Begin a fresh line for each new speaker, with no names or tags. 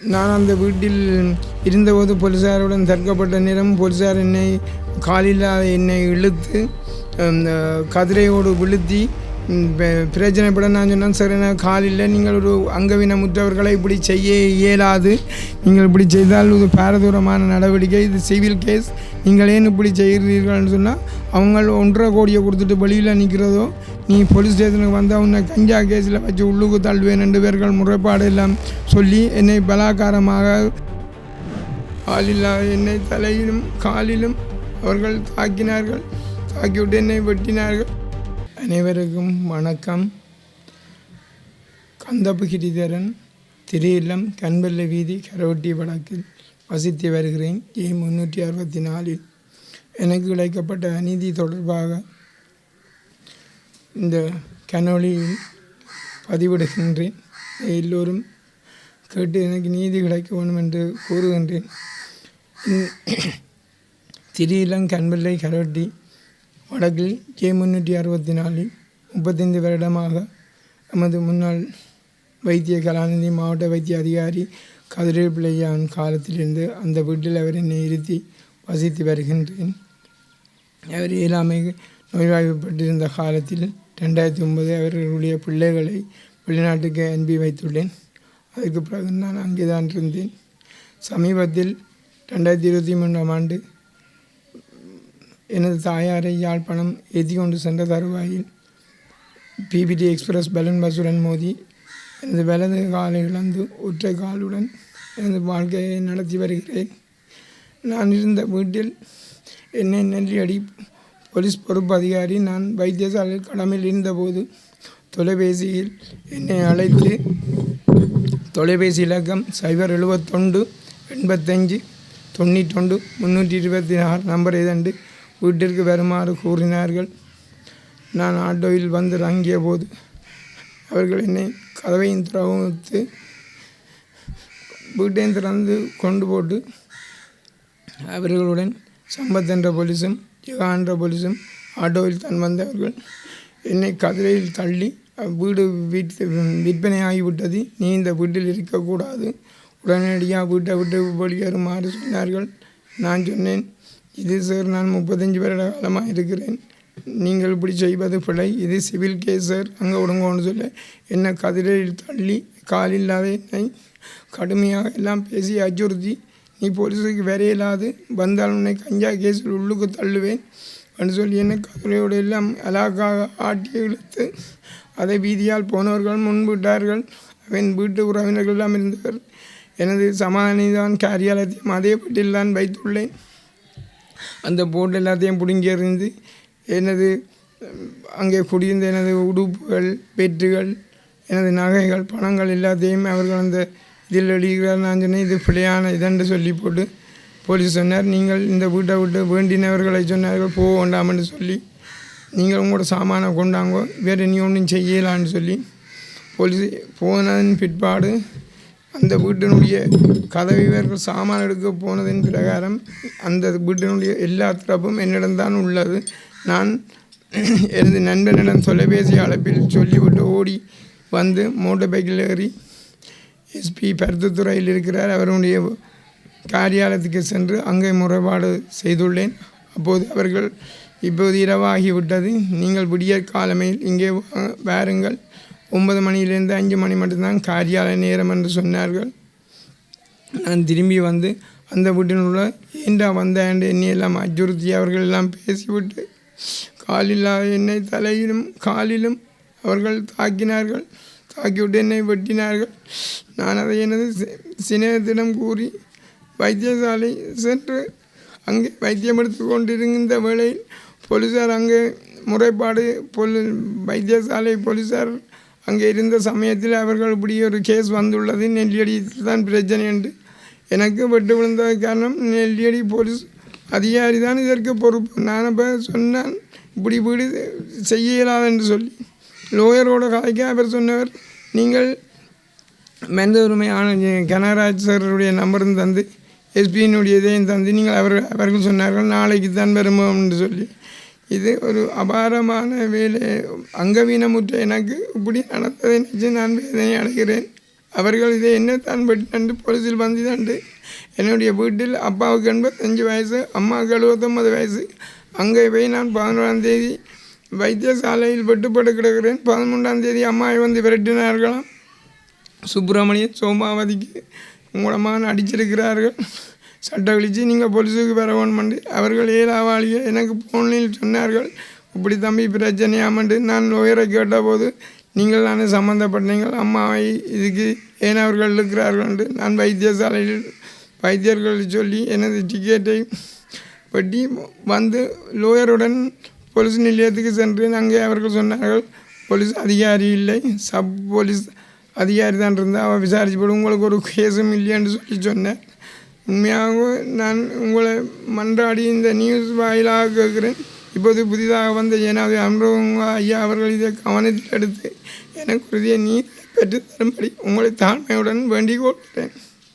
நான் அந்த வீட்டில் இருந்தபோது போலீஸாருடன் தற்கப்பட்ட நேரம் போலீஸார் என்னை காலில் என்னை இழுத்து அந்த கதிரையோடு விழுத்தி ம், பிரச்சனைப்பட நான் சொன்னேன் சார் எனக்கு இல்லை நீங்கள் ஒரு அங்கவீனமுற்றவர்களை இப்படி செய்ய இயலாது. நீங்கள் இப்படி செய்தால் இது பாரதூரமான நடவடிக்கை இது சிவில் கேஸ் நீங்கள் ஏன் இப்படி செய்கிறீர்கள்னு சொன்னால் அவங்க ஒன்றரை கோடியை கொடுத்துட்டு வெளியில் நிற்கிறதோ நீ போலீஸ் ஸ்டேஷனுக்கு வந்து அவனை கஞ்சா கேஸில் வச்சு உள்ளுக்கு தள்ளுவேன் ரெண்டு பேர்கள் முறைப்பாடு எல்லாம் சொல்லி என்னை பலாக்காரமாக காலில்லா என்னை தலையிலும் காலிலும் அவர்கள் தாக்கினார்கள். தாக்கிவிட்டு என்னை வெட்டினார்கள். அனைவருக்கும் வணக்கம். கந்தபுகிரிதரன் திரு இல்லம் கண்பல்ல வீதி கரவட்டி வடக்கில் வசித்து வருகிறேன். ஏ முன்னூற்றி அறுபத்தி நாலில். எனக்கு இழைக்கப்பட்ட அநீதி தொடர்பாக இந்த கனொலியில் பதிவிடுகின்றேன். எல்லோரும் கேட்டு எனக்கு நீதி கிடைக்க வேண்டும் என்று கூறுகின்றேன். இந்- திரு இளம் கண்பிள்ளை கரவட்டி வடக்கில் ஜே முன்னூற்றி அறுபத்தி நாலில் முப்பத்தைந்து வருடமாக நமது முன்னாள் வைத்திய கலாநிதி மாவட்ட வைத்திய அதிகாரி கதிரேல் பிள்ளையான் காலத்திலிருந்து அந்த வீட்டில் அவர் என்னை இருத்தி வசித்து வருகின்றேன். அவர் இயலாமை நோய்வாய்ப்பட்டிருந்த காலத்தில் ரெண்டாயிரத்தி ஒன்பது அவர்களுடைய பிள்ளைகளை வெளிநாட்டுக்கு அனுப்பி வைத்துள்ளேன். அதுக்கு பிறகு நான் அங்கே தான் இருந்தேன். சமீபத்தில் ரெண்டாயிரத்தி இருபத்தி மூன்றாம் ஆண்டு எனது தாயாரை யாழ்ப்பாணம் ஏற்றி கொண்டு சென்ற தருவாயில் பிபிடி எக்ஸ்பிரஸ் பலூன் பஸ்ஸுடன் மோதி எனது வலது காலை இழந்து ஒற்றை காலுடன் எனது வாழ்க்கையை நடத்தி வருகிறேன். நான் இருந்த வீட்டில் என்னை நெல்லியடி போலீஸ் பொறுப்பு அதிகாரி நான் வைத்தியசாலையில் கடமையில் இருந்தபோது தொலைபேசியில் என்னை அழைத்து தொலைபேசி இலக்கம் சைபர் எழுபத்தொண்டு எண்பத்தஞ்சு தொண்ணூற்றொண்டு முந்நூற்றி இருபத்தி ஆறு நம்பர் இதண்டு வீட்டிற்கு வருமாறு கூறினார்கள். நான் ஆட்டோவில் வந்து இறங்கிய போது அவர்கள் என்னை கதவையும் திறவுத்து வீட்டையும் திறந்து கொண்டு போட்டு அவர்களுடன் சம்பத் என்ற போலீஸும் ஜெகா என்ற போலீஸும் ஆட்டோவில் தான் வந்தவர்கள். என்னை கதிரையில் தள்ளி வீடு வீட்டு விற்பனை ஆகிவிட்டது நீ இந்த வீட்டில் இருக்கக்கூடாது. உடனடியாக வீட்டை விட்டு வெளியேறுமாறு சொன்னார்கள். நான் சொன்னேன். இது சார் நான் முப்பத்தஞ்சு வருட காலமாக இருக்கிறேன். நீங்கள் இப்படி செய்வது பிழை. இது சிவில் கேஸ் சார் அங்கே விடுங்கன்னு சொல்ல என்னை கதிரையில் தள்ளி காலில்லாத என்னை கடுமையாக எல்லாம் பேசி அச்சுறுத்தி நீ போலீஸுக்கு வரையில்லாது வந்தால் உன்னை கஞ்சா கேஸில் உள்ளுக்கு தள்ளுவேன் என்று சொல்லி என்னை கதிரையோடு எல்லாம் அலாக்காக ஆட்டி இழுத்து அதை வீதியால் போனவர்கள் முன்பிட்டார்கள் அவன் வீட்டு உறவினர்களெல்லாம் இருந்தவர் எனது சமாதானிதான் காரியாலயத்தையும் அதே வீட்டில் தான் வைத்துள்ளேன். அந்த போர்டு எல்லாத்தையும் பிடுங்கி எறிந்து எனது அங்கே குடியிருந்த எனது உடுப்புகள் பெற்றுகள் எனது நகைகள் பணங்கள் எல்லாத்தையும் அவர்கள் அந்த இதில் எழுதுகிறார். நான் சொன்னேன் இது பிள்ளையான இதென்று சொல்லி போட்டு போலீஸ் சொன்னார். நீங்கள் இந்த வீட்டை விட்டு வேண்டினவர்களை சொன்னார்கள் போக வேண்டாம்னு சொல்லி. நீங்கள் உங்களோட சாமானை கொண்டாங்கோ வேறு நீ ஒன்றும் செய்யலான்னு சொல்லி போலீஸ் போனதன் பிற்பாடு அந்த வீட்டினுடைய கதவை இவர்கள் சாமான் எடுக்க போனதன் பிரகாரம் அந்த வீட்டினுடைய எல்லா திறப்பும் என்னிடம்தான் உள்ளது. நான் எனது நண்பனிடம் தொலைபேசி அழைப்பில் சொல்லிவிட்டு ஓடி வந்து மோட்டர் பைக்கில் ஏறி எஸ்பி பருத்தித்துறையில் இருக்கிறார். அவருடைய காரியாலயத்துக்கு சென்று அங்கே முறைப்பாடு செய்துள்ளேன். அப்போது அவர்கள் இப்போது இரவாகிவிட்டது நீங்கள் விடிய காலமையில் இங்கே வா- வாருங்கள். ஒன்பது மணியிலேருந்து அஞ்சு மணி மட்டும்தான் காரியாலய நேரம் என்று சொன்னார்கள். நான் திரும்பி வந்து அந்த வீட்டில் உள்ள ஏண்டா வந்தேன் என்னை எல்லாம் அச்சுறுத்தி அவர்கள் எல்லாம் பேசிவிட்டு காலில்லா என்னை தலையிலும் காலிலும் அவர்கள் தாக்கினார்கள். தாக்கிவிட்டு என்னை வெட்டினார்கள். நான் அதை எனது சிநேகத்திடம் கூறி வைத்தியசாலை சென்று அங்கே வைத்தியம் எடுத்து கொண்டிருந்த வேளையில் போலீஸார் அங்கே முறைப்பாடு போலி வைத்தியசாலை போலீஸார் அங்கே இருந்த சமயத்தில் அவர்கள் இப்படி ஒரு கேஸ் வந்துள்ளது. நெல்லியடியில் தான் பிரச்சனை என்று எனக்கு வெட்டு விழுந்தது காரணம் நெல்லியடி போலீஸ் அதிகாரி தான் இதற்கு பொறுப்பு. நான் இப்போ சொன்னான் இப்படி வீடு செய்ய இயலாது என்று சொல்லி. லோயரோட கதைக்கு அவர் சொன்னவர் நீங்கள் மனித உரிமை கனகராஜ் சாருடைய நம்பரும் தந்து எஸ்பியினுடைய இதையும் தந்து நீங்கள் அவர் அவர்கள் சொன்னார்கள் நாளைக்கு தான் வருமோ என்று சொல்லி. இது ஒரு அபாரமான வேலை. அங்கவீனமுற்ற எனக்கு இப்படி நடந்ததை நினைச்சு நான் வேதனை அடைகிறேன். அவர்கள் இதை என்னத்தான் வெட்டு போலீஸில் வந்து தண்டு என்னுடைய வீட்டில் அப்பாவுக்கு எண்பத்தஞ்சு வயசு அம்மாவுக்கு எழுபத்தொம்பது வயசு. அங்கே போய் நான் பதினோராம் தேதி வைத்தியசாலையில் வெட்டுப்பட்டு கிடக்கிறேன். பதிமூன்றாம் தேதி அம்மாவை வந்து விரட்டினார்களாம். சுப்பிரமணியன் சோமாவதிக்கு மூலமாக அடிச்சிருக்கிறார்கள் சட்டை கழித்து நீங்கள் போலீஸுக்கு வர வேணுமெண்டு அவர்கள் ஏழாவாளிக எனக்கு ஃபோனில் சொன்னார்கள். இப்படி தம்பி பிரச்சனையாமண்டு நான் லோயரை கேட்டபோது நீங்கள் தானே சம்மந்தப்பட்டீங்கள் அம்மாவை இதுக்கு ஏன் அவர்கள் இருக்கிறார்கள் என்று நான் வைத்தியசாலையில் வைத்தியர்கள் சொல்லி எனது டிக்கெட்டை வெட்டி வந்து லோயருடன் போலீஸ் நிலையத்துக்கு சென்றேன். அங்கே அவர்கள் சொன்னார்கள் போலீஸ் அதிகாரி இல்லை. சப் போலீஸ் அதிகாரி தான் இருந்தால் அவன் விசாரிச்சுப்படும் உங்களுக்கு ஒரு கேஸும் இல்லையான்னு சொல்லி சொன்னேன். உண்மையாக நான் உங்களை மன்றாடி இந்த நியூஸ் வாயிலாக கேட்குறேன். இப்போது புதிதாக வந்த ஜனாதி அனுபவங்க ஐயா அவர்கள் இதை கவனத்தில் எடுத்து எனக்கு உறுதியை நீர் பெற்றுத்தரும்படி உங்களை தாழ்மையுடன் வேண்டிக் கொள்கிறேன்.